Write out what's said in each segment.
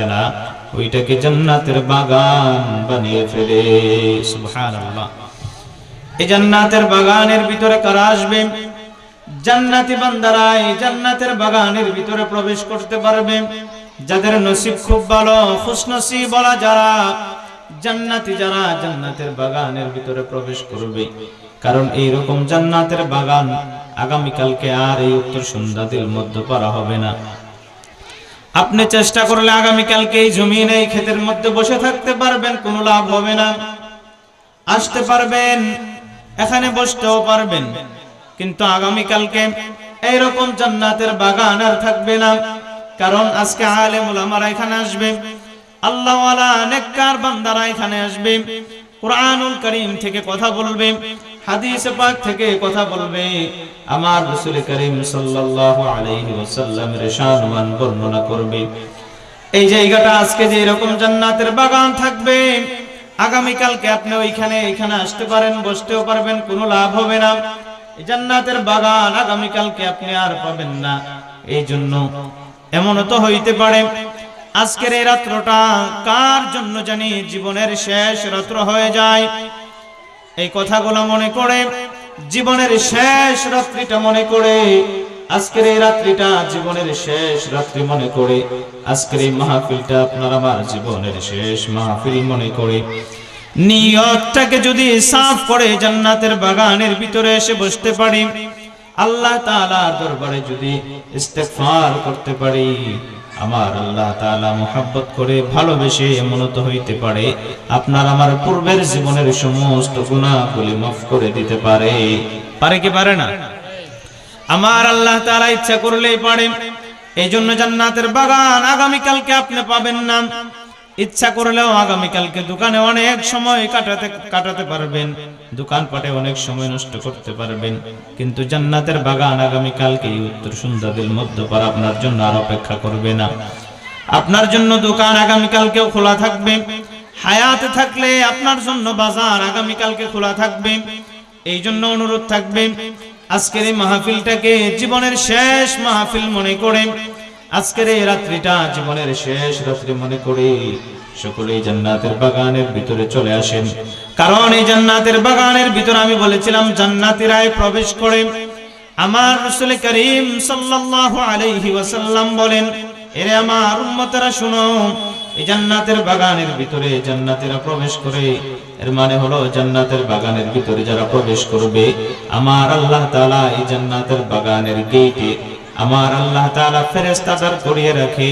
রাখে না, ওইটাকে জান্নাতের বাগান বানিয়ে ফেলে। সুবহানাল্লাহ। এই জান্নাতের বাগানের ভিতরে কারা আসবে? জান্নাতি বান্দারা এই জান্নাতের বাগানের ভিতরে প্রবেশ করতে পারবে। যাদের নসিব খুব ভালো, খুশনসিব বলা যারা, জান্নাতি যারা জান্নাতের বাগানের ভিতরে প্রবেশ করবে। কারণ এই রকম জান্নাতের বাগান আগামীকালকে আর এই উত্তর সন্ধ্যাদের মধ্যে করা হবে না। আপনি চেষ্টা করলে আগামীকালকে এই জমিন, এই ক্ষেতের মধ্যে বসে থাকতে পারবেন, কোনো লাভ হবে না। আসতে পারবেন, এখানে বসতেও পারবেন। কিন্তু আগামীকালকে এইরকম জান্নাতের বাগান আর থাকবে না। কারণ আজকে আলেমুল আমার এখানে আসবে, আল্লাহওয়ালা, নেককার বান্দারা এখানে আসবে। কোরআনুল করিম থেকে কথা বলবে, হাদিস পাক থেকে কথা বলবে। আমার রাসূল করিম সাল্লাল্লাহু বর্ণনা করবে। এই জায়গাটা আজকে যে এরকম জান্নাতের বাগান থাকবে আগামীকালকে আপনি ওইখানে, এখানে আসতে পারেন, বসতেও পারবেন, কোনো লাভ হবে না। জান্নাতের বাগান আগামীকালকে আপনি আর পাবেন না। এই জন্য এমনও তো হইতে পারে আজকের এই রাত্রটা কার জন্য জানি জীবনের শেষ রাত্র হয়ে যায়। এই কথাগুলো মনে করে, জীবনের শেষ রাত্রিটা মনে করে, আজকের এই রাত্রিটা জীবনের শেষ রাত্রি মনে করে, আজকের এই মাহফিলটা আপনার আমার জীবনের শেষ মাহফিল মনে করে। নিয়তটাকে যদি সাফ করে জান্নাতের বাগানের ভিতরে এসে বসতে পারি, আল্লাহ তাআলার দরবারে যদি ইস্তেগফার করতে পারি আমার আল্লাহ তালা মোহাব্বত করে ভালোবেসে এমনত হইতে পারে, আপনার আমার পূর্বের জীবনের সমস্ত গুণাগুলি মাফ করে দিতে পারে। পারে কি পারে না? আমার আল্লাহ তালা ইচ্ছা করলেই পারে। এই জন্য জান্নাতের বাগান আগামীকালকে আপনি পাবেন না। ইচ্ছা করলেও আগামীকালকে দোকানে অনেক সময় কাটাতে কাটাতে পারবেন। দোকানপাটে অনেক সময় নষ্ট করতে পারবেন। কিন্তু জান্নাতের বাগান আগামীকালকে উত্তর সন্ধ্যাদের মধ্যপার আপনার জন্য আর অপেক্ষা করবে না। আপনার জন্য দোকান আগামীকালকেও খোলা থাকবে। হায়াতে থাকলে আপনার জন্য বাজার আগামীকালকে খোলা থাকবে। এই জন্য অনুরোধ থাকবে, আজকের এই মাহফিলটাকে জীবনের শেষ মাহফিল মনে করে আজকের এই রাত্রিটা জীবনের শেষ রাত্রি মনে করে। সকলেই জান্নাতের বাগানের ভিতরে চলে আসেন। কারণ এই জান্নাতের বাগানের ভিতরে আমি বলেছিলাম জান্নাতিরাই প্রবেশ করে। আমার রসুল করিম সাল্লাল্লাহু আলাইহি ওয়াসাল্লাম বলেন, এরে আমার উম্মতেরা, শুনো, এই জান্নাতের বাগানের ভিতরে জান্নাতিরা প্রবেশ করে। এর মানে হলো জান্নাতের বাগানের ভিতরে যারা প্রবেশ করবে, আমার আল্লাহ তাআলা এই জান্নাতের বাগানের গেটে আমার আল্লাহ তাআলা ফেরেশতা দাঁড় করিয়ে রাখে,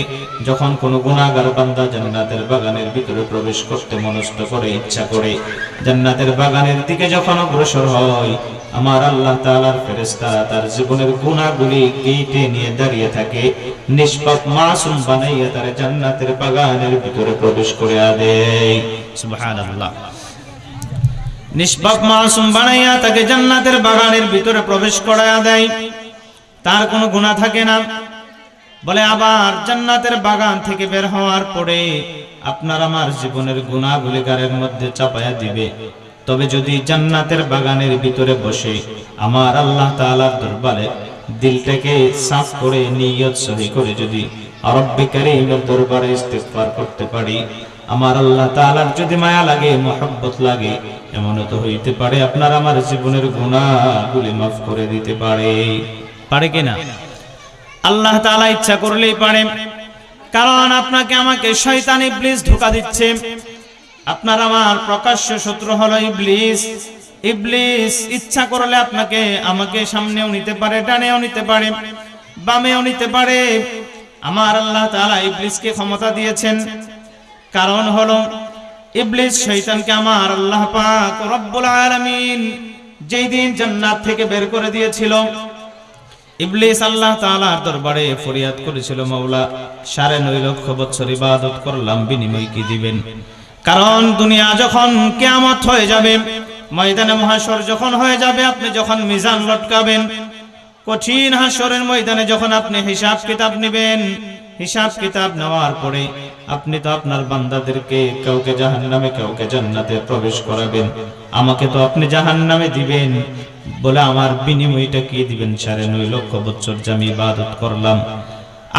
যখন কোন গুনাহগার বান্দা জান্নাতের বাগানের ভিতরে প্রবেশ করতে মনস্থ করে, ইচ্ছা করে। জান্নাতের বাগানের দিকে যখন অগ্রসর হয়, আমার আল্লাহ তাআলার ফেরেশতারা তার জীবনের গুনাহগুলি গেটে নিয়ে দাঁড়িয়ে থাকে, নিষ্পাপ মাসুম বানাইয়া তার জান্নাতের বাগানের ভিতরে প্রবেশ করে দেয় সুবহানাল্লাহ। নিষ্পাপ মাসুম বানাইয়া তাকে জান্নাতের বাগানের ভিতরে প্রবেশ করায়া দেয়। তার কোনো গুণা থাকে না। বলে, আবার জান্নাতের বাগান থেকে বের হওয়ার পরে আপনার আমার জীবনের গুণাগুলি গারের মধ্যে চাপায়া দিবে। তবে যদি জান্নাতের বাগানের ভিতরে বসে আমার আল্লাহ তাআলার দরবারে দিলটাকে সাফ করে, নিয়ত সহি করে যদি রব্বে কারীমের দরবারে ইস্তেগফার করতে পারি, আমার আল্লাহ তাআলার যদি মায়া লাগে, মোহাব্বত লাগে, এমনও তো হইতে পারে আপনার আমার জীবনের গুণাগুলি মাফ করে দিতে পারে। পারে কিনা? আল্লাহ তাআলা ইচ্ছা করলেই পারে। কারণ আপনাকে আমাকে শয়তান ইবলিস ধোকা দিচ্ছে। আপনার আমার প্রকাশ্য শত্রু হলো ইবলিস। ইবলিস ইচ্ছা করলে আপনাকে আমাকে সামনেও নিতে পারে, ডানেও নিতে পারে, বামেও নিতে পারে। আমার আল্লাহ তাআলা ইবলিসকে ক্ষমতা দিয়েছেন। কারণ হলো ইবলিস শয়তানকে আমার আল্লাহ পাক রব্বুল আলামিন যেই দিন জান্নাত থেকে বের করে দিয়েছিল ইবলিস আল্লাহ তাআলার দরবারে ফরিয়াদ করেছিল মাওলা। সাড়ে নয় লক্ষ বছর ইবাদত করলাম, বিনিময় কি দিবেন? কারণ দুনিয়া যখন কিয়ামত হয়ে যাবে, ময়দানে মহাশর যখন হয়ে যাবে, আপনি যখন মিজান লটকাবেন, কঠিন হাসরের ময়দানে যখন আপনি হিসাব কিতাব নেবেন হিসাব কিতাব নেওয়ার পরে আপনি তো আপনার বান্দাদেরকে কাউকে জাহান্নামে, কাউকে জান্নাতে প্রবেশ করাবেন। আমাকে তো আপনি জাহান্নামে দিবেন বলে আমার বিনিময়টা কি দিবেন সাড়ে নয় লক্ষ বছর যে আমি ইবাদত করলাম।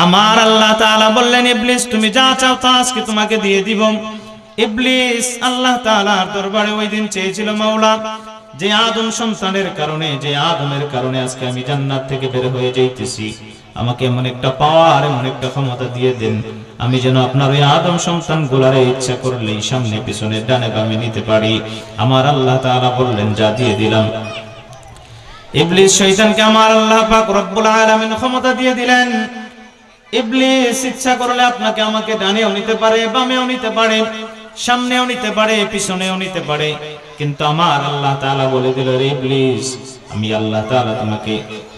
আমার আল্লাহ তাআলা বললেন, ইবলিস, তুমি যা চাও তা আজকে তোমাকে দিয়ে দিব। ইবলিস আল্লাহ তাআলার দরবারে ওই দিন চেয়েছিল, মাওলা, যে আদম সন্তানের কারণে, যে আদমের কারণে আজকে আমি জান্নাত থেকে বের হয়ে যাইতেছি। আমাকে এমন একটা পাওয়ার, এমন একটা ক্ষমতা দিয়ে দেন। আমি যেন আপনার ওই আদম সন্তান গুলারে ইচ্ছা করলেই সামনে পিছনে ডানে বামে নিতে পারি। আমার আল্লাহ তাআলা বললেন, যা দিয়ে দিলাম। ইবলিস শয়তানকে আমার আল্লাহ পাক রব্বুল আলামিন ক্ষমতা দিয়ে দিলেন। ইবলিস ইচ্ছা করলে আপনাকে আমাকে ডানেও নিতে পারে, বামেও নিতে পারে, সামনেও নিতে পারে, পিছনেও নিতে পারে। কিন্তু আমার আল্লাহ তাআলা বলে দিল, রে ইবলিস, আমি আল্লাহ তাআলা তোমাকে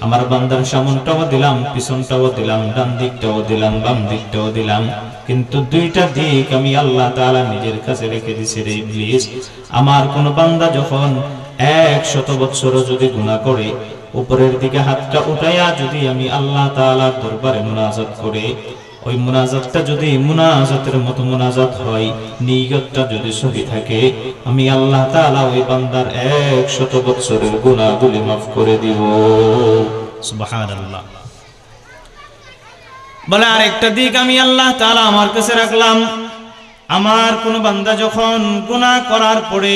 আমার বান্দার সামনটাও দিলাম, পিছনটাও দিলাম ডান দিকটাও দিলাম বাম দিকটাও দিলাম। কিন্তু দুইটা দিক আমি আল্লাহ তাআলা নিজের কাছে রেখে দিছি রে ইবলিস। আমার কোন বান্দা যখন এক শত বছর যদি গুনাহ করে, উপরের দিকে হাতটা উঠাইয়া যদি আমি আল্লাহ তাআলার দরবারে মুনাজাত করে ওই মুনাজাতটা যদি মুনাজাতের মতো মুনাজাত হয়, নিয়তটা যদি সহি থাকে, আমি আল্লাহ তাআলা ওই বান্দার এক শত বৎসরের গুনাহগুলি মাফ করে দিব। সুবহানাল্লাহ। বলে, আরেকটা দিক আমি আল্লাহ তাআলা আমার কাছে রাখলাম। আমার কোন বান্দা যখন গুনাহ করার পরে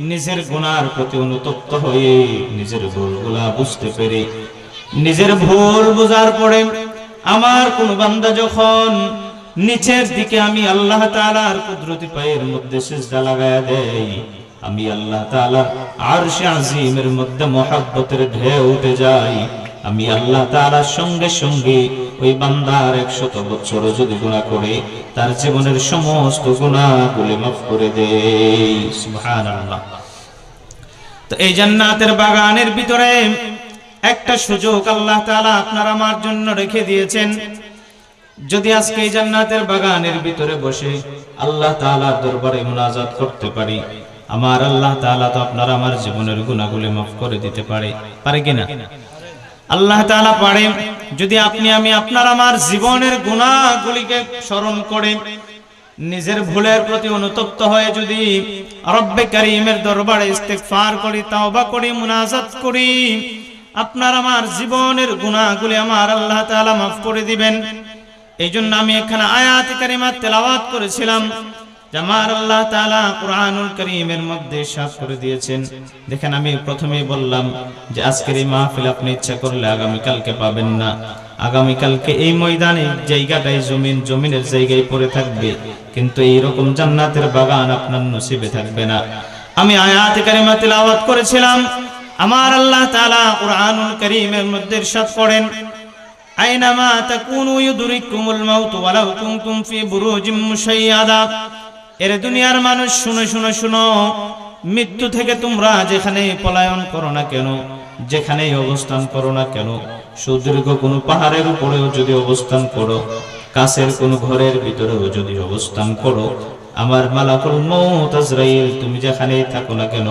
নিজের গুনার প্রতি অনুতপ্ত হয়ে নিজের ভুলগুলা বুঝতে পেরে, নিজের ভুল বোঝার পরে আমার কোন বান্দা যখন নিচের দিকে আমি আল্লাহ তাআলার কুদরতি পায়ের মধ্যে সিজদা লাগায়া দেই আমি আল্লাহ তাআলার আরশে আজিমের মধ্যে মহাব্বতের ঢেউ উঠে যাই আমি আল্লাহ তাআলার সঙ্গে সঙ্গে ওই বান্দার একশত বছর যদি গুনাহ করে, তার জীবনের সমস্ত গুনাহগুলি মাফ করে সুবহানাল্লাহ। তো এই জান্নাতের বাগানের ভিতরে একটা সুযোগ আল্লাহ তাআলা আপনার আমার জন্য রেখে দিয়েছেন। যদি আজকে এই জান্নাতের বাগানের ভিতরে বসে আল্লাহ তাআলার দরবারে মুনাজাত করতে পারি, আমার আল্লাহ তাআলা তো আপনার আমার জীবনের গুনাহগুলি মাফ করে দিতে পারে। পারে কিনা আল্লাহ তাআলা পারে, যদি আপনি আমি আপনার আমার জীবনের গুনাহগুলিকে স্মরণ করে নিজের ভুলের প্রতি অনুতপ্ত হয়ে যদি রব্বে করিমের দরবারে ইস্তেগফার করি, তাওবা করি, মুনাজাত করি আপনার আমার জীবনের গুনাহগুলি আমার আল্লাহ তাআলা মাফ করে দিবেন। এই জন্য আমি এখানে আয়াত কারিমা তেলাওয়াত করেছিলাম আমার আল্লাহ তাআলা কুরআনুল কারীমের মধ্যে সাফ করে দিয়েছেন। দেখেন আমি প্রথমেই বললাম যে আজকের এই মাহফিল আপনি ইচ্ছা করলে আগামী কালকে পাবেন না। আগামী কালকে এই ময়দানে জায়গাটাই জমিন, জমিনের জায়গায় পড়ে থাকবে। কিন্তু এই রকম জান্নাতের বাগান আপনার নসিবে থাকবে না। আমি আয়াত কারিমা তেলাওয়াত করেছিলাম আমার আল্লাহ তাআলা কুরআনুল কারীমের মধ্যে ইরশাদ করেন, আইনামা তাকুনু ইউদরিকুমুল মাউত ওয়ালাউ কুনতুম ফি বুরুজিম মুশাইয়াদা। এর দুনিয়ার মানুষ শুনো শুনো শুনো, মৃত্যু থেকে তোমরা যেখানে পলায়ন করো না কেন যেখানে অবস্থান করো না কেন, সুদীর্ঘ কোনো পাহাড়ের উপরেও যদি অবস্থান করো, কাছের কোন ঘরের ভিতরেও যদি অবস্থান করো আমার মালাকুল মৌত আজরাইল, তুমি যেখানেই থাকো না কেন,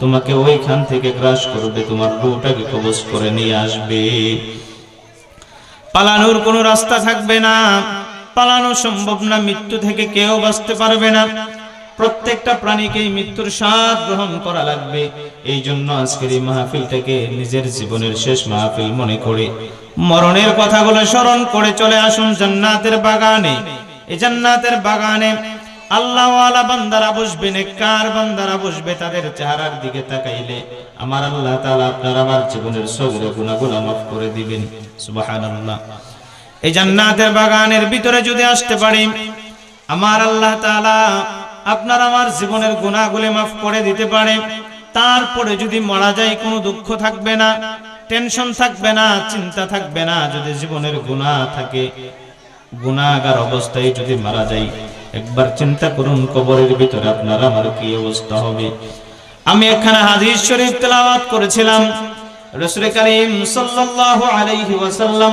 তোমাকে ওইখান থেকে গ্রাস করবে, তোমার রূহটাকে কবজ করে নিয়ে আসবে। পালানোর কোনো রাস্তা থাকবে না, পালানো সম্ভব না, মৃত্যু থেকে কেউ বাঁচতে পারবে না। প্রত্যেকটা প্রাণীকেই মৃত্যুর স্বাদ গ্রহণ করা লাগবে। এই জন্য আজকের এই মাহফিলটাকে নিজের জীবনের শেষ মাহফিল মনে করে, মরণের কথাগুলো স্মরণ করে চলে আসুন জান্নাতের বাগানে। এই জান্নাতের বাগানে আল্লাহওয়ালা বান্দারা বসবে নেককার বান্দারা বসবে তাদের চেহারার দিকে তাকাইলে। আমার আল্লাহ আপনার আমার জীবনের মাফ করে দিবেন। এই জান্নাতের বাগানের ভিতরে যদি আসতে পারি, আমার আল্লাহ আপনার আমার জীবনের গুনাহগুলি মাফ করে দিতে পারে। তারপরে যদি মারা যায়, কোনো দুঃখ থাকবে না, টেনশন থাকবে না, চিন্তা থাকবে না, যদি জীবনের গুনাহ থাকে গুনাহগার অবস্থায় যদি মারা যায় একবার চিন্তা করুন, কবরের ভিতরে আপনার আমার কি অবস্থা হবে? আমি এখানে হাদিস শরীফ তেলাওয়াত করেছিলাম। রাসূল করিম সাল্লাল্লাহু আলাইহি ওয়াসাল্লাম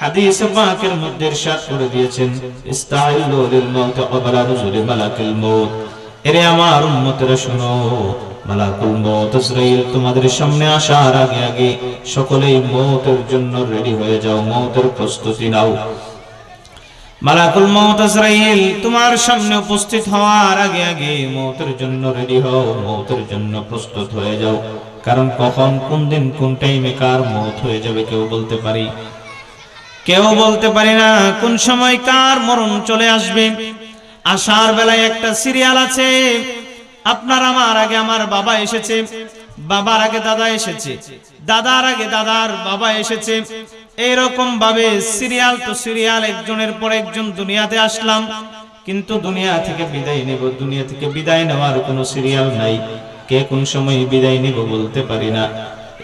হাদিস পাকের মধ্যে ইরশাদ করে দিয়েছেন, ইস্তাইলু লিল মাউত ক্বাবলা নুজুলি মালাকুল মাউত এরে আমার উম্মতেরা শুনো, মালাকুল মউত ইসরাইল, তোমাদের সামনে আসার আগে আগে সকলেই মউতের জন্য রেডি হয়ে যাও মউতের প্রস্তুতি নাও। মালাকুল মউত ইসরাইল তোমার সামনে উপস্থিত হওয়ার আগে আগে মউতের জন্য রেডি হও মউতের জন্য প্রস্তুত হয়ে যাও। কারণ কখন, কোন দিন, কোন টাইমে কার মউত হয়ে যাবে কেউ বলতে পারি। কেউ বলতে পারি না কোন সময় কার মরণ চলে আসবে। আসার বেলায় একটা সিরিয়াল আছে। আপনার আমার আগে আমার বাবা এসেছে। বাবার আগে দাদা এসেছে। দাদার আগে দাদার বাবা এসেছে। এইরকম ভাবে সিরিয়াল তো সিরিয়াল, একজনের পর একজন দুনিয়াতে আসলাম, কিন্তু দুনিয়া থেকে বিদায় নেব, দুনিয়া থেকে বিদায় নেওয়ার কোনো সিরিয়াল নাই। কে কোন সময় বিদায় নেব বলতে পারি না।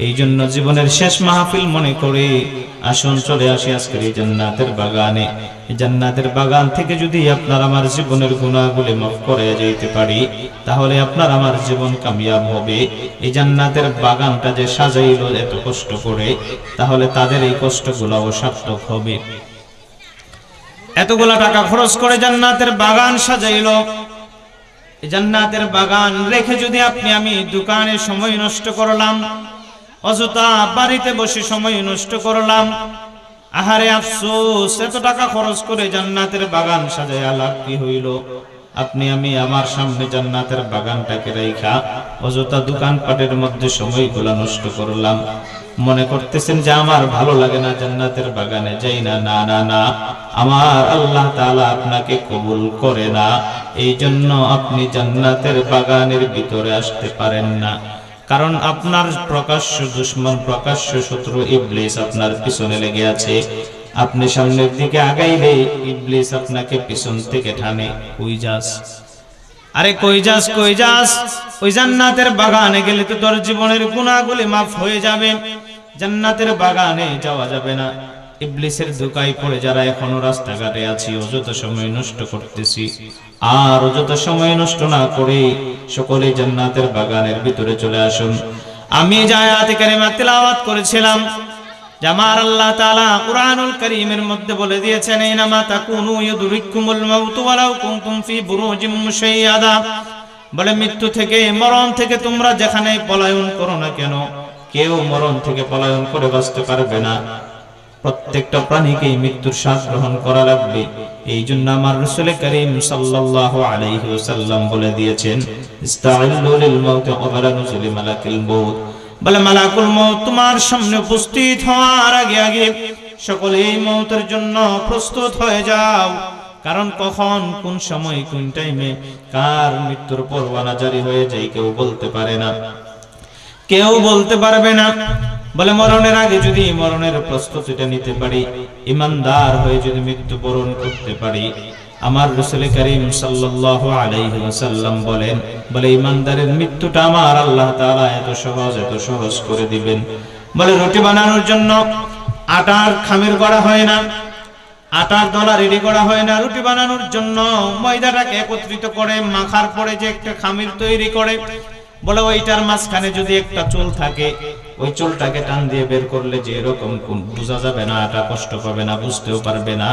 এই জন্য জীবনের শেষ মাহফিল মনে করে আসুন, চলে আসি আজকের এই জান্নাতের বাগানে। জান্নাতের বাগান থেকে যদি আপনার আমার জীবনের গুণাগুলি মাফ করে যেতে পারি, তাহলে আপনার আমার জীবন কামিয়াব হবে। এই জান্নাতের বাগানটা যে সাজাইল এত কষ্ট করে, তাহলে তাদের এই কষ্টগুলো সার্থক হবে। এতগুলা টাকা খরচ করে জান্নাতের বাগান সাজাইল। জান্নাতের বাগান রেখে যদি আপনি আমি দোকানে সময় নষ্ট করলাম অযথা বাড়িতে বসে সময় নষ্ট করলাম। আহারে আফসোস, এত টাকা খরচ করে জান্নাতের বাগান সাজাইয়া লাভ কি হইল? আপনি, আমি আমার সামনে জান্নাতের বাগানটাকে রেখা অযথা দোকানপাটের মধ্যে সময়গুলো নষ্ট করলাম। মনে করতেছেন যে আমার ভালো লাগে না জান্নাতের বাগানে যাই না না না না। আমার আল্লাহ তাআলা আপনাকে কবুল করে না। এই জন্য আপনি জান্নাতের বাগানের ভিতরে আসতে পারেন না। কারণ আপনার প্রকাশ্য দুশ্মন, প্রকাশ্য শত্রু ইবলিস আপনার পিছনে লেগে আছে। আপনি সামনের দিকে আগাইলে ইবলিস আপনাকে পিছন থেকে টানে কই যাস? আরে কই যাস কই যাস? ওই জান্নাতের বাগানে গেলে তো তোর জীবনের গুণাগুলি মাফ হয়ে যাবে। জান্নাতের বাগানে যাওয়া যাবে না। ইবলিসের দুকাই পড়ে যারা এখনও রাস্তাঘাটে আছি, অযথা সময় নষ্ট করতেছি। আর অযথা সময় নষ্ট না করে সকলে জান্নাতের বাগানের ভিতরে চলে আসুন। আমি জায়াতে কারিমা তেলাওয়াত করেছিলাম, যে আমার আল্লাহ তাআলা কুরআনুল কারীমের মধ্যে বলে দিয়েছেন, ইনামা তাকুনু ইউদরিকুমুল মাউত ওয়ালাউ কুনতুম ফি বুরুজিম মুশাইয়াদা। বলে, মৃত্যু থেকে, মরণ থেকে তোমরা যেখানে পলায়ন করো না কেন, কেউ মরণ থেকে পলায়ন করে বাঁচতে পারবে না। প্রত্যেকটা প্রাণীকেই মৃত্যুর শ্বাস গ্রহণ করা লাগবে। এই জন্য আমার রসুল করিম সাল্লাল্লাহু আলাইহি বলে দিয়েছেন বলে, মালাকুল তোমার সামনে উপস্থিত হওয়ার আগে আগে মউতের জন্য প্রস্তুত হয়ে যাও। কারণ কখন, কোন সময়, কোন টাইমে কার মৃত্যুর পরওয়ানা জারি হয়ে যায় কেউ বলতে পারে না। কেউ বলতে পারবে না। বলে মরণের আগে যদি মরণের প্রস্তুতিটা নিতে পারি, ইমানদার হয়ে যদি মৃত্যু বরণ করতে পারি। আমার রসুল করিম সাল্লাল্লাহু আলাইহি ওয়াসাল্লাম বলেন, বলে ইমানদারের মৃত্যুটা আমার আল্লাহ তাআলা এত সহজ এত সহজ করে দিবেন। বলে রুটি বানানোর জন্য আটার খামির করা হয় না, আটার দলা রেডি করা হয় না। রুটি বানানোর জন্য ময়দাটাকে একত্রিত করে, মাখার পরে যে একটা খামির তৈরি করে বলে ওইটার মাঝখানে যদি একটা চুল থাকে, ওই চুলটাকে টান দিয়ে বের করলে যে এরকম কোন বোঝা যাবে না, এটা কষ্ট পাবে না, বুঝতেও পারবে না।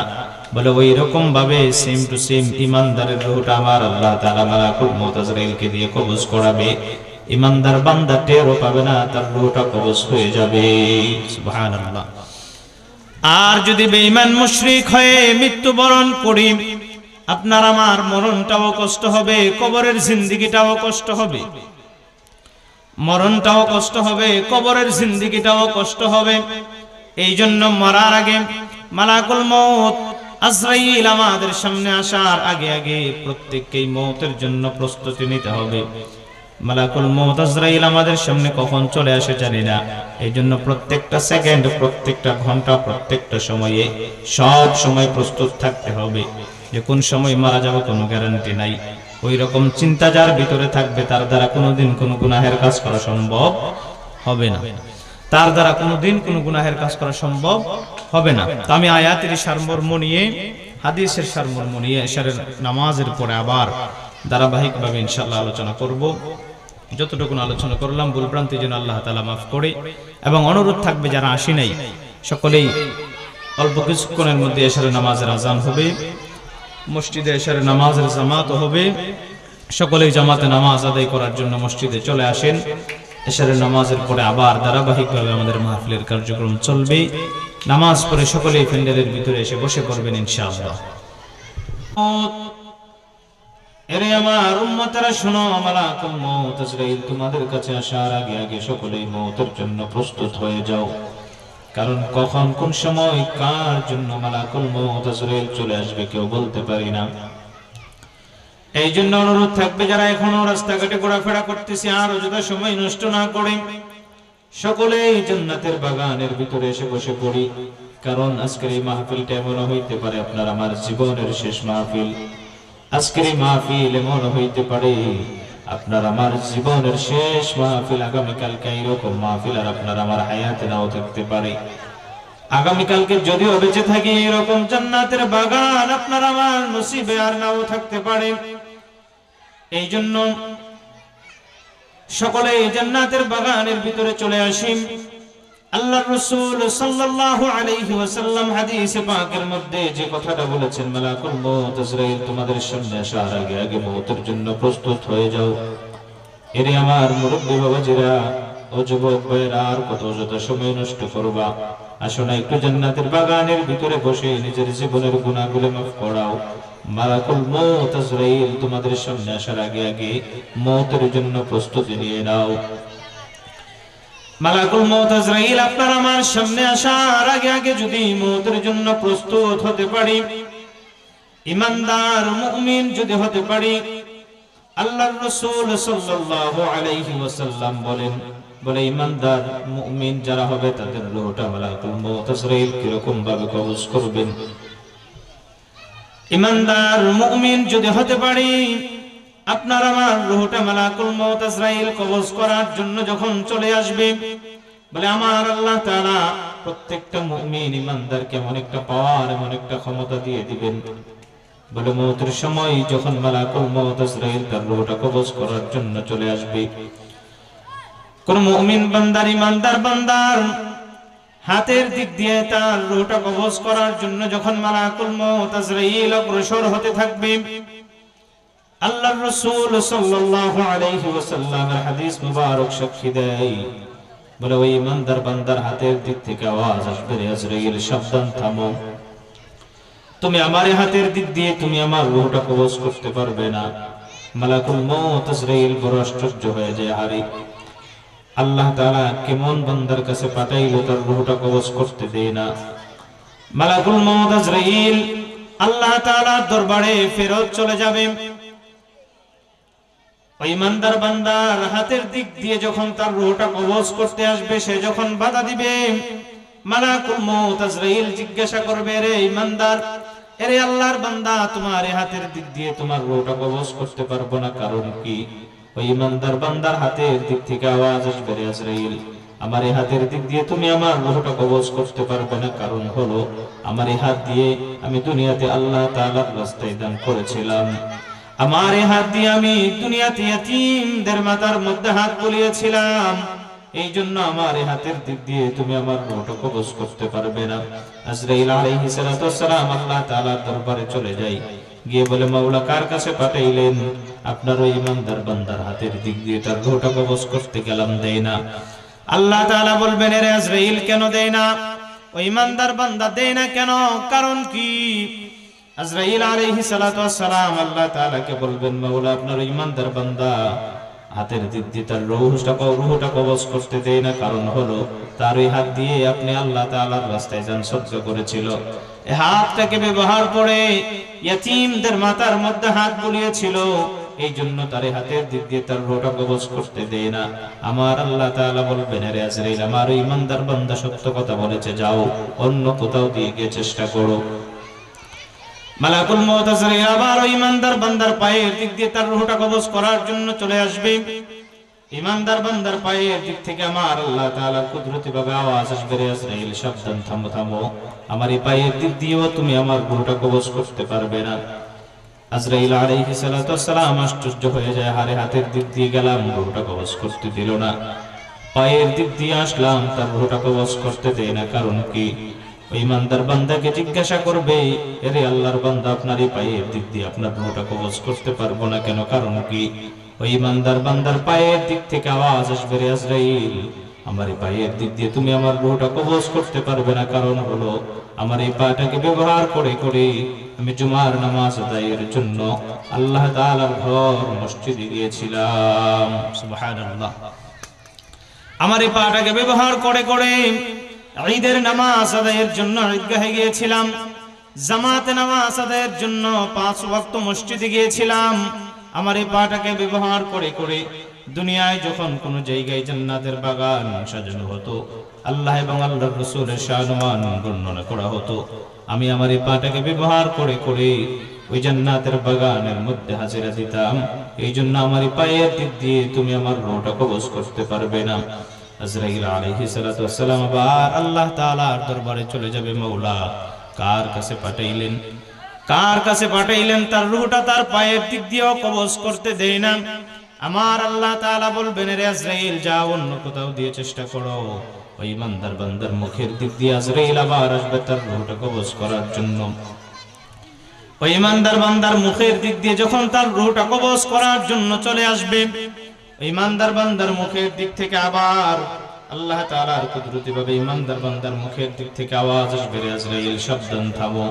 বলে ওই রকম ভাবে সেম টু সেম ইমানদারের রুহটা আমার আল্লাহ তাআলা মালাকুল মউত আজরাইলকে দিয়ে কবজ করাবে। ইমানদার বান্দা টেরও পাবে না, তার রুহটা কবজ হয়ে যাবে। সুবহানাল্লাহ। আর যদি বেঈমান মুশরিক হয়ে মৃত্যুবরণ করি, আপনার আমার মরণটাও কষ্ট হবে, কবরের জিন্দিগিটাও কষ্ট হবে। মরণটাও কষ্ট হবে, কবরের জিন্দিগিটাও কষ্ট হবে। এই জন্য মরার আগে মালাকুল মৌত আজরাইল আমাদের সামনে আসার আগে আগে প্রত্যেককেই মৌতের জন্য প্রস্তুতি নিতে হবে। মালাকুল মৌত আজরাইল আমাদের সামনে কখন চলে আসে জানি না। এই জন্য প্রত্যেকটা সেকেন্ড, প্রত্যেকটা ঘণ্টা, প্রত্যেকটা সময়ে, সব সময় প্রস্তুত থাকতে হবে। যে কোন সময় মারা যাবে কোনো গ্যারান্টি নাই। ওই রকম চিন্তা যার ভিতরে থাকবে, তার দ্বারা কোনোদিন কোনো গুনাহের কাজ করা সম্ভব হবে না। তার দ্বারা কোনোদিন কোনো গুনাহের কাজ করা সম্ভব হবে না। তো আমি আয়াতের সারমর্ম নিয়ে, হাদিসের সারমর্ম নিয়ে এশারের নামাজের পরে আবার ধারাবাহিকভাবে ইনশাল্লাহ আলোচনা করব। যতটুকু আলোচনা করলাম, ভুলভ্রান্তি যেন আল্লাহ তালা মাফ করে। এবং অনুরোধ থাকবে যারা আসি নাই, সকলেই অল্প কিছুক্ষণের মধ্যে এশারের নামাজের আজান হবে। মসজিদে এশারে নামাজের জামাত হবে। সকলেই জামাতে নামাজ আদায় করার জন্য মসজিদে চলে আসেন। এশারে নামাজের পরে আবার ধারাবাহিকভাবে আমাদের মাহফিলের কার্যক্রম চলবে। নামাজ পড়ে সকলেই প্যান্ডেলের ভিতরে এসে বসে পড়বেন ইনশাআল্লাহ। আমার উম্মতেরা শোনো, মালাকুল তোমাদের কাছে আসার আগে আগে সকলেই মউতের জন্য প্রস্তুত হয়ে যাও। কারণ কখন কোন সময় কার জন্য মালাকুল মউত চলে আসবে কেউ বলতে পারি না। এই জন্য অনুরোধ থাকবে যারা এখনও রাস্তাঘাটে ঘোরাফেরা করতেছে, আর অযথা সময় নষ্ট না করে সকলেই জান্নাতের বাগানের ভিতরে এসে বসে পড়ি। কারণ আজকের এই মাহফিলটা এমন হইতে পারে, আপনার আমার জীবনের শেষ মাহফিল। আজকের এই মাহফিল এমন হইতে পারে আপনার আমার জীবনের শেষ মাহফিল আগামীকালকে এইরকম মাহফিল আর আপনার আমার হায়াতে নাও থাকতে পারে। আগামীকালকে যদিও বেঁচে থাকি এরকম জান্নাতের বাগান আপনার আমার নসিবে আর নাও থাকতে পারে। এই জন্য সকলে জান্নাতের বাগানের ভিতরে চলে আসি আল্লাহ রসুল সাল্লাল্লাহু আলাইহি ওয়াসাল্লাম হাদিসে পাকের মধ্যে যে কথাটা বলেছেন, মালাকুল মউত ইসরাইল তোমাদের সামনে আসার আগে আগে মউতের জন্য প্রস্তুত হয়ে যাও। এরে আমার মুরব্বী বাবাজিরা, ও যুবক ভাইয়েরা, আর কত যত সময় নষ্ট করবা। আসো না, একটু জান্নাতের বাগানের ভিতরে বসে নিজের জীবনের গুণাগুলো মাফ করাও। মালাকুল মউত ইসরাইল তোমাদের সামনে আসার আগে আগে মউতের জন্য প্রস্তুতি নিয়ে নাও। মালাকুল আমার সামনে আসার আগে আগে যদি জন্য প্রস্তুত হতে পারি। ইমানদার মুমিন যদি হতে পারি, আল্লাহর রাসূল সাল্লাল্লাহু আলাইহি ওয়াসাল্লাম বলেন, বলে ইমানদার মুমিন যারা হবে তাদের রূহটা মালাকুল কীরকম ভাবে কবজ করবেন। ইমানদার মুমিন যদি হতে পারি আপনার আমার রুহটা মালাকুল মউত আজরাইল কবজ করার জন্য যখন চলে আসবে, বলে আমার আল্লাহ তাআলা প্রত্যেকটা মুমিন ইমানদারকে এমন একটা পাওয়ার, এমন একটা ক্ষমতা দিয়ে দিবেন। বলে মৌতের সময় যখন মালাকুল মউত আজরাইল তার রুহটা কবজ করার জন্য চলে আসবে, কোন মুমিন বান্দার ইমানদার বান্দার হাতের দিক দিয়ে তার রুহটা কবজ করার জন্য যখন মালাকুল মউত আজরাইল অগ্রসর হতে থাকবে আল্লাহর রাসূল সাল্লাল্লাহু আলাইহি ওয়াসাল্লামের হাদিস মুবারক সাক্ষী দেয়। বলে, ওই ইমানদার বান্দার হাতের দিক থেকে আওয়াজ আসবে রে আজরাইল, সাবধান থামো। তুমি আমার হাতের দিক দিয়ে তুমি আমার রূহটা কবজ করতে পারবে না। মালাকুল মউত আজরাইল, বড় আশ্চর্য হয়ে যায় হারি আল্লাহ তাআলা কেমন বান্দার কাছে পাঠাইলো তার রূহটা কবজ করতে দেয় না। মালাকুল মউত আজরাইল, আল্লাহ তাআলার দরবারে ফেরত চলে যাবে। ইমানদার বান্দার হাতের দিক দিয়ে যখন তার রুহটা কবজ করতে আসবে, সে যখন বাধা দিবে জিজ্ঞাসা করবে রে ইমানদার, এরে আল্লাহর বান্দা, তোমার হাতের দিক দিয়ে তোমার রুহটা কবজ করতে পারব না, কারণ কি? ওই ইমানদার বান্দার হাতের দিক থেকে আওয়াজ আসবে রে আমার এই হাতের দিক দিয়ে তুমি আমার রুহটা কবজ করতে পারবে না, কারণ হলো, আমার এই হাত দিয়ে আমি দুনিয়াতে আল্লাহ তাআলার রাস্তায় দান করেছিলাম। আমার হাত দিয়ে আমি দুনিয়াতে ইয়াতীমদের মাথার মধ্যে হাত বুলিয়েছিলাম। এই জন্য আমার হাতের দিক দিয়ে তুমি আমার রোটা কবজ করতে পারবে না। আজরাইল আলাইহিস সালাতু ওয়াসসালাম আল্লাহ তাআলার দরবারে চলে যাই গিয়ে বলে, মাওলা, কার কাছে পাঠাইলেন? আপনার ওই ইমানদার বান্দার হাতের দিক দিয়ে তার রোটা কবজ করতে গেলাম, দেয় না। আল্লাহ তাআলা বলবেন, এরে আজরাইল, কেন দেয় না? ওই ইমানদার বান্দা দেয় না কেন? কারণ কি? আজরাইল সালাতু আল্লাহ তাআলাকে বলবেন, মাওলা, আপনার ইমানদার বান্দা হাতের দিক দিয়ে তার কবজ করতে না। কারণ হলো, তার ওই হাত দিয়ে আপনি আল্লাহ তাআলার রাস্তায় যান, সহ্য করেছিল। এই হাতটাকে ব্যবহার করে ইয়াতীমদের মাথার মধ্যে হাত বুলিয়েছিল। এই জন্য তার হাতের দিক দিয়ে তার রোটা কবজ করতে দেয় না। আমার আল্লাহ তাআলা বলবেন, আরে আজরাইল, আমার ওই ইমানদার বান্দা সত্য কথা বলেছে। যাও, অন্য কোথাও দিয়ে গিয়ে চেষ্টা করো। মালাকুল আজরাইল আবার ওই ইমানদার বান্দার পায়ের দিক দিয়ে তার রূহটা কবজ করার জন্য চলে আসবে। ইমানদার বান্দার পায়ের দিক থেকে আমার আল্লাহ তাআলা কুদরতি ভাবে আওয়াজ আসবে রে আজরাইল সাবধান, থামো থামো। আমার এই পায়ের দিক দিয়েও তুমি আমার রূহটা কবজ করতে পারবে না। আজরাইল আলাইহিস সালাতু ওয়াসসালাম আশ্চর্য হয়ে যায়, হারে, হাতের দিক দিয়ে গেলাম, রূহটা কবজ করতে দিল না। পায়ের দিক দিয়ে আসলাম, তার রূহটা কবজ করতে দেয় না, কারণ কি? ইমানদার বান্দাকে জিজ্ঞাসা করবে, এরে আল্লাহর বান্দা আপনার এই পায়ের দিক দিয়ে আপনার রুহটা কবজ করতে পারব না কেন? কারণ কি? ওই ইমানদার বান্দার পায়ের দিক থেকে আওয়াজ আসবে রে আজরাইল। আমার এই পায়ের দিক দিয়ে তুমি আমার রুহটা কবজ করতে পারবে না। কারণ হলো, আমার এই পাটাকে ব্যবহার করে করে আমি জুমার নামাজ আদায়ের জন্য আল্লাহ তাআলার ঘর, মসজিদে গিয়েছিলাম। সুবহানাল্লাহ। আমার এই পাটাকে ব্যবহার করে করে ঈদের নামাজ আদায়ের জন্য ঈদগাহে গিয়েছিলাম। জামাতে নামাজ আদায়ের জন্য পাঁচ ওয়াক্ত মসজিদে গিয়েছিলাম। আমার এই পাটাকে ব্যবহার করে করে দুনিয়ায় যখন কোনো জায়গায় জান্নাতের বাগান সাজানো হতো, আল্লাহ এবং আল্লাহর রসুলের শাহমান বর্ণনা করা হতো। আমি আমার এই পাটাকে ব্যবহার করে করে ওই জান্নাতের বাগানের মধ্যে হাজিরা দিতাম। এই জন্য আমার পায়ের দিক দিয়ে তুমি আমার রোটা কবজ করতে পারবে না। চেষ্টা করো। ওই ইমানদার বান্দার মুখের দিক দিয়ে আজরাইল আবার আসবে তার রুহটা কবজ করার জন্য। ওই ইমানদার বান্দার মুখের দিক দিয়ে যখন তার রুহটা কবজ করার জন্য চলে আসবে ইমানদার বান্দার মুখের দিক থেকে আবার আল্লাহ তাআলার কুদরতি ভাবে ইমানদার বান্দার মুখের দিক থেকে আওয়াজ আসবে আজরাইল, সাবধান থামো।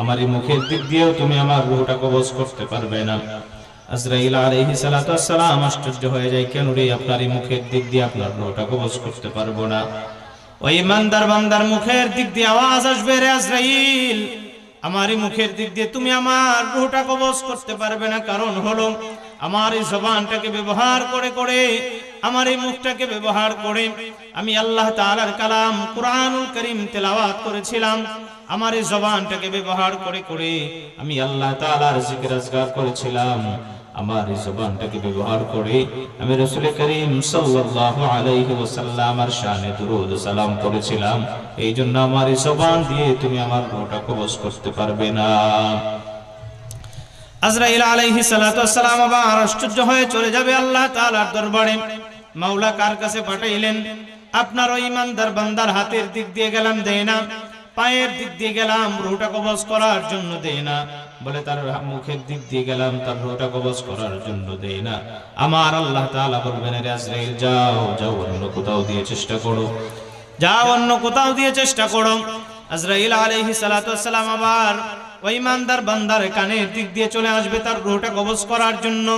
আমার এই মুখের দিক দিয়েও তুমি আমার রুহটা কবজ করতে পারবে না। আজরাইল আলাইহি সালাতু আসসালাম আশ্চর্য হয়ে যায়, কেন রে আপনার এই মুখের দিক দিয়ে আপনার রুহটা কবজ করতে পারব না? ওই ইমানদার বান্দার মুখের দিক দিয়ে আওয়াজ আসবে রে আজরাইল। আমার এই মুখের দিক দিয়ে তুমি আমার রুহটা কবজ করতে পারবে না, কারণ হলো আমার এই জবানটাকে ব্যবহার করে করে, আমার এই মুখটাকে ব্যবহার করে আমি আল্লাহ তাআলার কালাম কুরআনুল করিম তেলাওয়াত করেছিলাম। আমার এই জবানটাকে ব্যবহার করে করে আমি আল্লাহ তাআলার জিকির আজগার করেছিলাম। আমার এই জবানটাকে ব্যবহার করে আমি রসুল করিম সাল্লাল্লাহু সালাম করেছিলাম এই জন্য আমার এই জবান দিয়ে তুমি আমার রোটা কবজ করতে পারবে না। আজরাইল আলাইহি ওয়াসসালাম আবার আশ্চর্য হয়ে চলে যাবে আল্লাহ তাআলার দরবারে। মাওলা কার কাছে পাঠাইলেন? আপনার ওই ইমানদার বান্দার হাতের দিক দিয়ে গেলাম, দেয় না। পায়ের দিক দিয়ে গেলাম, রুহটা কবজ করার জন্য দেয় না। বলে তার মুখের দিক দিয়ে গেলাম, তার রুহটা কবজ করার জন্য দেয় না। আমার আল্লাহ তাআলা বলবেন রে আজরাইল, যাও যাও, অন্য কোথাও দিয়ে চেষ্টা করো। যাও, অন্য কোথাও দিয়ে চেষ্টা করো। আজরাইল আলাইহি ওয়াসসালাম আবার ওই ইমানদার বান্দার কানের দিক দিয়ে চলে আসবে তার রুহটা কবজ করার জন্য।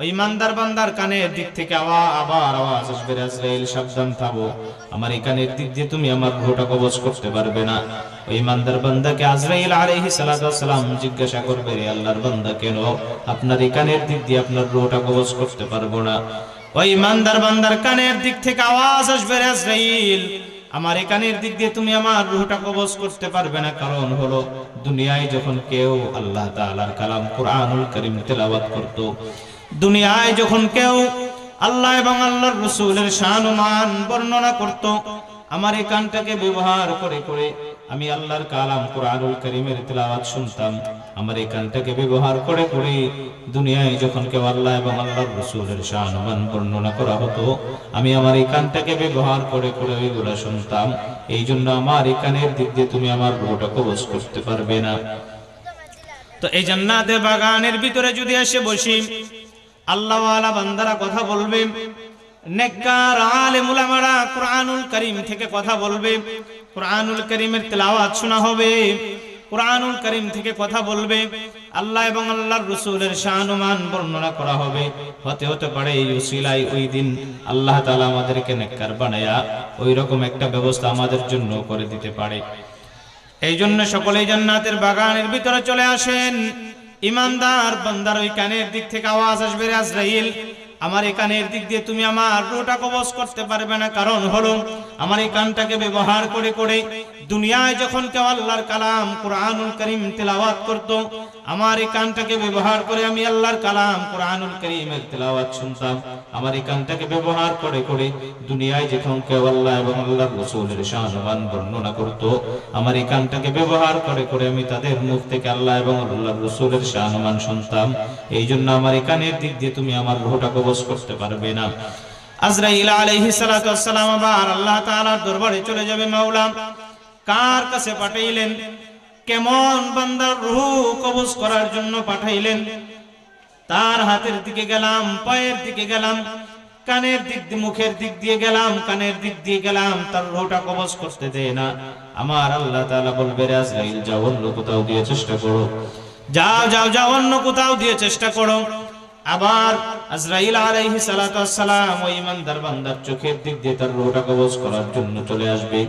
ওই ইমানদার বান্দার কানের দিক থেকে আবার আওয়াজ আসবে রে আজরাইল সাবধান থাকো আমার এই কানের দিক দিয়ে তুমি আমার রুহটা কবজ করতে পারবে না। ওই ইমানদার বান্দাকে আজরাইল আলাইহি সালাতু ওয়াসসালাম জিজ্ঞাসা করবে, রে আল্লাহর বান্দা, কেন আপনার এই কানের দিক দিয়ে আপনার রুহটা কবজ করতে পারব না? ওই ইমানদার বান্দার কানের দিক থেকে আওয়াজ আসবে, রে আজরাইল আমার এখানের দিক দিয়ে তুমি আমার রুহটা কবজ করতে পারবে না। কারণ হলো, দুনিয়ায় যখন কেউ আল্লাহ তাআলার কালাম কুরআনুল করিম তেলাওয়াত করত, দুনিয়ায় যখন কেউ আল্লাহ এবং আল্লাহর রসুলের শান মান বর্ণনা করত, আমার এই কানটাকে ব্যবহার করে করে আমি আল্লাহর কালাম কোরআনুল করিমের তেলাওয়াত শুনতাম। আমার এই কানটাকে ব্যবহার করে করে দুনিয়ায় যখন কেউ আল্লাহ এবং আল্লাহর রসুলের শাহমান বর্ণনা করা হতো, আমি আমার এই কানটাকে ব্যবহার করে করে ওইগুলা শুনতাম। এই জন্য আমার এই কানের দিক দিয়ে তুমি আমার রোটা কবজ করতে পারবে না। তো এই জান্নাতের বাগানের ভিতরে যদি এসে বসি, আল্লাহওয়ালা বান্দারা কথা বলবে, নেককার আলেম উলামারা কোরআনুল করিম থেকে কথা বলবে, কোরআনুল করিমের তেলাওয়াত শোনা হবে। কোরআনুল করিম থেকে কথা বলবে। আল্লাহ এবং আল্লাহর রসুলের শাহনুমান বর্ণনা করা হবে। হতে হতে পারে এই উসিলাই ওই দিন আল্লাহ তালা আমাদেরকে নেককার বানায়া ওই রকম একটা ব্যবস্থা আমাদের জন্য করে দিতে পারে। এই জন্য সকলেই জান্নাতের বাগানের ভিতরে চলে আসেন। ইমানদার বান্দার ওই কানের দিক থেকে আওয়াজ আসবে রে আজরাইল। আমার এই কানের দিক দিয়ে তুমি আমার রোটা কবজ করতে পারবে না। কারণ হলো আমার এই কানটাকে ব্যবহার করে করে দুনিয়ায় যখন কেউ আল্লাহর কালাম, কোরআনুল করিম তেলাওয়াত করত, আমার এই কানটাকে ব্যবহার করে আমি আল্লাহর কালাম, কোরআনুল করিমের তেলাওয়াত শুনতাম। আমার এই কানটাকে ব্যবহার করে করে দুনিয়ায় যখন কেউ আল্লাহ এবং আল্লাহর রসুলের শাহমান বর্ণনা করত, আমার এই কানটাকে ব্যবহার করে করে আমি তাদের মুখ থেকে আল্লাহ এবং আল্লাহর রসুলের শাহমান শুনতাম। এই জন্য আমার এই কানের দিক দিয়ে তুমি আমার রোহটা কবজ করতে পারবে না। আজরাইল আলাইহি ওয়াসসালাম আবার আল্লাহ তাআলার দরবারে চলে যাবে মাওলা। কার কাছে পাঠাইলেন? কেমন বান্দার রূহ কবজ করার জন্য পাঠাইলেন? তার হাতের দিকে গেলাম, পায়ের দিকে গেলাম, কানের দিক দিয়ে, মুখের দিক দিয়ে গেলাম, কানের দিক দিয়ে গেলাম, তার রোটা কবজ করতে দেয় না। আমার আল্লাহ তাআলা বলবে আজরাইল, যাও অন্য কোথাও দিয়ে চেষ্টা করো। যাও যাও যাও, অন্য কোথাও দিয়ে চেষ্টা করো। আবার আজরাইল আলাইহি সালাতু ওয়াসসালাম ওই ইমানদার বান্দার চোখের দিক দিয়ে তার রোটা কবজ করার জন্য চলে আসবে।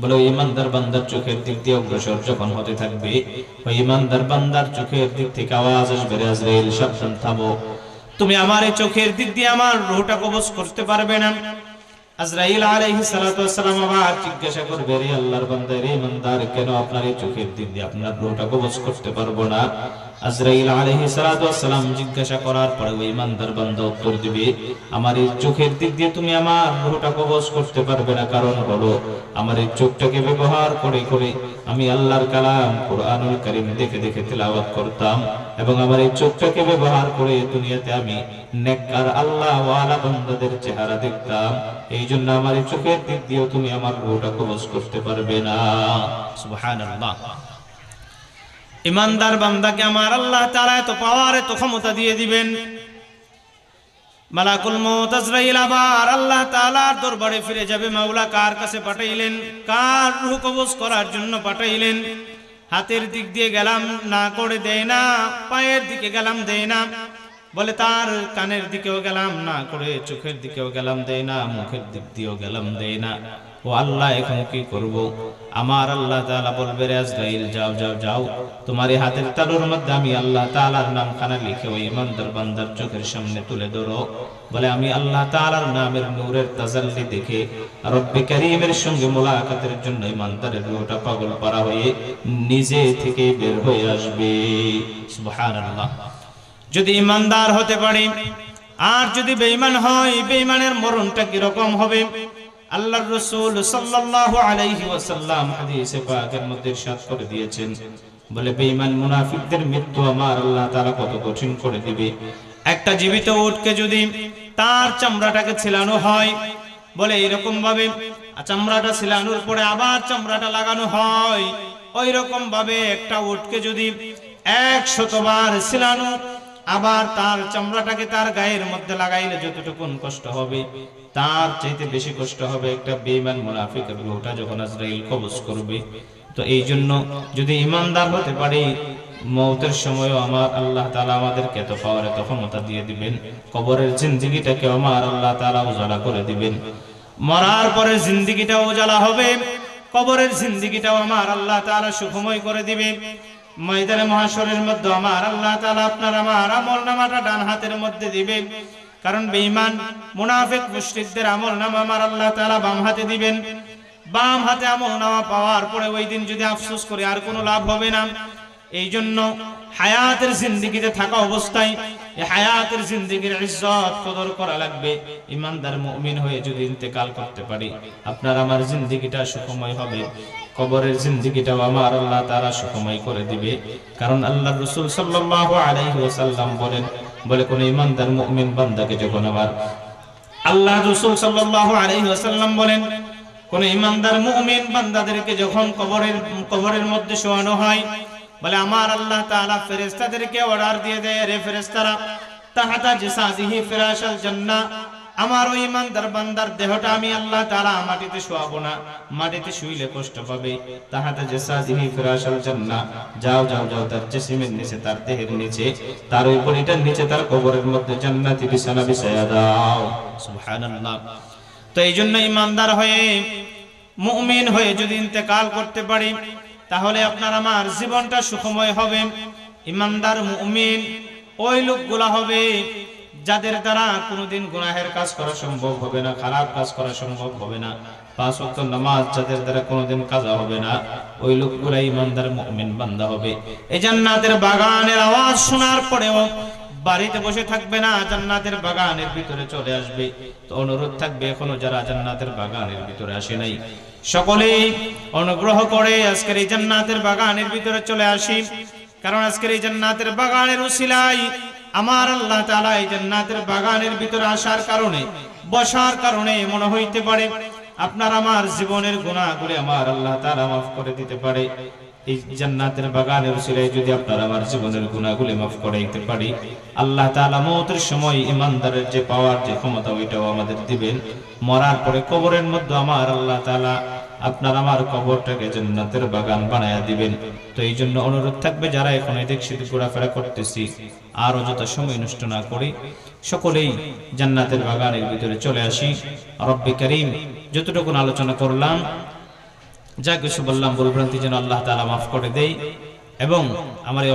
বলে ওই ইমানদার বান্দার চোখের দিক দিয়ে অগ্রসর যখন হতে থাকবে, ওই ইমানদার বান্দার চোখের দিক থেকে আওয়াজ আসবে আজরাইল, সাবধান থামো। তুমি আমার এই চোখের দিক দিয়ে আমার রুহটা কবজ করতে পারবে না। আজরাইল আলাইহিস সালাতু ওয়াসসালাম আবার জিজ্ঞাসা করবে, রে আল্লাহর বান্দা, রে ইমানদার, কেন আপনার এই চোখের দিক দিয়ে আপনার রুহটা কবজ করতে পারব না? আজরাইল সালাতু ওয়াসসালাম জিজ্ঞাসা করার পরে ওই ইমানদার বান্দা উত্তর দিবে, আমার এই চোখের দিক দিয়ে তুমি আমার রুহটা কবজ করতে পারবে না, কারণ হলো আমার এই চোখটাকে ব্যবহার করে করে আমি আল্লাহর কালাম কোরআনুল কারীম দেখে দেখে তেলাওয়াত করতাম এবং আমার এই চোখটাকে ব্যবহার করে দুনিয়াতে আমি নেককার আল্লাহ ওয়ালা বান্দাদের চেহারা দেখতাম। এই জন্য আমার এই চোখের দিক দিয়েও তুমি আমার রুহটা কবজ করতে পারবে না। সুবহানাল্লাহ। ইমানদার বান্দাকে আমার আল্লাহ তাআলা এত পাওয়ার এত ক্ষমতা দিয়ে দিবেন। মালাকুল মউত আজরাইল আবার আল্লাহ তাআলার দরবারে ফিরে যাবে। মাওলা কার কাছে পাঠাইলেন? কার রূহ কবজ করার জন্য পাঠাইলেন? হাতের দিক দিয়ে গেলাম না করে দেয় না, পায়ের দিকে গেলাম দেয় না। বলে তার কানের দিকেও গেলাম না করে চোখের দিকেও গেলাম দেয় না, মুখের দিক দিয়েও গেলাম দেয় না। ও আল্লাহ এখন কি করব? আমার আল্লাহ তাআলা বলবে রে আজরাইল যাও যাও যাও। তোমার এই হাতের তালুর মধ্যে আমি আল্লাহ তাআলার নাম খানা লিখে ওই ইমানদার বান্দার চোখের সামনে তুলে ধরো। বলে, আমি আল্লাহ তাআলার নামের নূরের তাজাল্লি দেখে রব্বি কারীমের সঙ্গে মোলাকাতের জন্য ইমানদারের রুহটা পাগল পারা হয়ে নিজে থেকে বের হয়ে আসবে। সুবহানাল্লাহ। যদি ইমানদার হতে পারে, আর যদি বেঈমান হয়, বেঈমানের মরণটা কি রকম হবে? আল্লাহর রাসূল সাল্লাল্লাহু আলাইহি ওয়াসাল্লাম হাদিসে পাকের মধ্যে ইরশাদ করে দিয়েছেন। বলে, বেঈমান মুনাফিকদের মৃত্যু আমার আল্লাহ তাআলা কত কঠিন করে দিবে। একটা জীবিত উটকে যদি তার চামড়াটাকে ছিলানো হয়, বলে এরকম ভাবে চামড়াটা ছিলানোর পরে আবার চামড়াটা লাগানো হয় ওই রকম ভাবে একটা উটকে যদি এক শতবার ছিলানো, আবার তার চামড়াটাকে তার গায়ের মধ্যে লাগাইলে যতটুকুন কষ্ট হবে। তার চাইতে বেশি কষ্ট হবে একটা বেঈমান মুনাফিকের রূহটা যখন আজরাইল কবজ করবে। তো এই জন্য যদি ইমানদার হতে পারি, মৌতের সময়ও আমার আল্লাহ তাআলা আমাদেরকে এত পাওয়ার এত ক্ষমতা দিয়ে দিবেন। কবরের জিন্দিগিটাকে আমার আল্লাহ তাআলা উজালা করে দিবেন। মরার পরে জিন্দিগিটা উজালা হবে, কবরের জিন্দিগিটাও আমার আল্লাহ তাআলা সুখময় করে দিবে। ময়দানে মহাশরের মধ্যে আমার আল্লাহ তালা আপনার আমার আমল নামাটা ডান হাতের মধ্যে দিবে কারণ বেঈমান, মুনাফিক মুশরিকদের আমল নামা আমার আল্লাহ তাআলা বাম হাতে দিবেন। বাম হাতে আমল নামা পাওয়ার পরে ওই দিন যদি আফসোস করে আর কোনো লাভ হবে না। এই জন্য হায়াতের জিন্দিগিতে থাকা অবস্থায় এই হায়াতের জিন্দিগির ইজ্জত কদর করা লাগবে। ইমানদার মুমিন হয়ে যদি ইন্তেকাল করতে পারি, আপনার আমার জিন্দিগিটা সুখময় হবে। কবরের জিন্দিগিটাও আমার আল্লাহ তারা সুখময় করে দিবে। কারণ আল্লাহ রসুল সাল্লাল্লাহু আলাইহি ওয়াসাল্লাম বলেন বলে কোন ইমানদার মুমিন বান্দাকে যখন আমার আল্লাহ রসুল সাল্লাল্লাহু আলাইহি ওয়াসাল্লাম বলেন, কোন ইমানদার মুমিন বান্দাদেরকে যখন কবরের কবরের মধ্যে শোয়ানো হয়, বলে আমার আল্লাহ তাআলা ফেরেশতাদেরকে অর্ডার দিয়ে দেয়, রে ফেরেশতারা, তাহাতা জিসাদিহি ফিরাশাল জান্নাহ। আমার ওই ইমানদার বান্দার দেহটা আমি আল্লাহ তাআলা মাটিতে শোয়াবো না। মাটিতে শুইলে কষ্ট পাবে। তাহাতা জিসাদিহি ফিরাশাল জান্নাহ, যাও যাও যাও, তার জিসিমের নিচে, তার দেহের নিচে, তার ওই বডিটার নিচে, তার কবরের মধ্যে জান্নাতি বিছানা বিছায়া দাও। সুবহানাল্লাহ। তো এই জন্য ইমানদার হয়ে, মুমিন হয়ে যদি ইন্তেকাল করতে পারি, তাহলে আপনার আমার জীবনটা সুখময় হবে। ইমানদার মুমিন ওই লোকগুলা হবে যাদের দ্বারা কোনোদিন গুনাহের কাজ করা সম্ভব হবে না, খারাপ কাজ করা সম্ভব হবে না, পাঁচ ওয়াক্ত নামাজ যাদের দ্বারা কোনোদিন কাজা হবে না, ওই লোকগুলা ইমানদার মুমিন বান্দা হবে। এই জান্নাতের বাগানের আওয়াজ শোনার পরেও বাড়িতে বসে থাকবে না, জান্নাতের বাগানের ভিতরে চলে আসবে। তো অনুরোধ থাকবে এখনও যারা জান্নাতের বাগানের ভিতরে আসে নাই। সকলেই অনুগ্রহ করে আজকের এই জান্নাতের বাগানের ভিতরে চলে আসি। কারণ আজকের এই জান্নাতের বাগানের উসিলাই আমার আল্লাহ তাআলা এই জান্নাতের বাগানের ভিতরে আসার কারণে, বসার কারণে মনে হইতে পারে, আপনার আমার জীবনের গুনাহগুলি আমার আল্লাহ তাআলা মাফ করে দিতে পারে। আল্লাহ যে পাওয়ার, যে ক্ষমতা, ওইটাও আমাদের দিবেন। মরার পরে কবরের মধ্যে আমার আল্লাহ আপনার আমার কবরটাকে জান্নাতের বাগান বানায়া দিবেন। তো এই জন্য অনুরোধ থাকবে, যারা এখন এই দেখ সেদিক ঘোরাফেরা করতেছি আর অযথা সময় নষ্ট না করি, সকলেই জান্নাতের বাগানের ভিতরে চলে আসি। রব্বে করিম, যতটুকু আলোচনা করলাম, যা কিছু বললাম ভুলভ্রান্তি যেন আল্লাহ তাআলা মাফ করে দেই, এবং আমার এই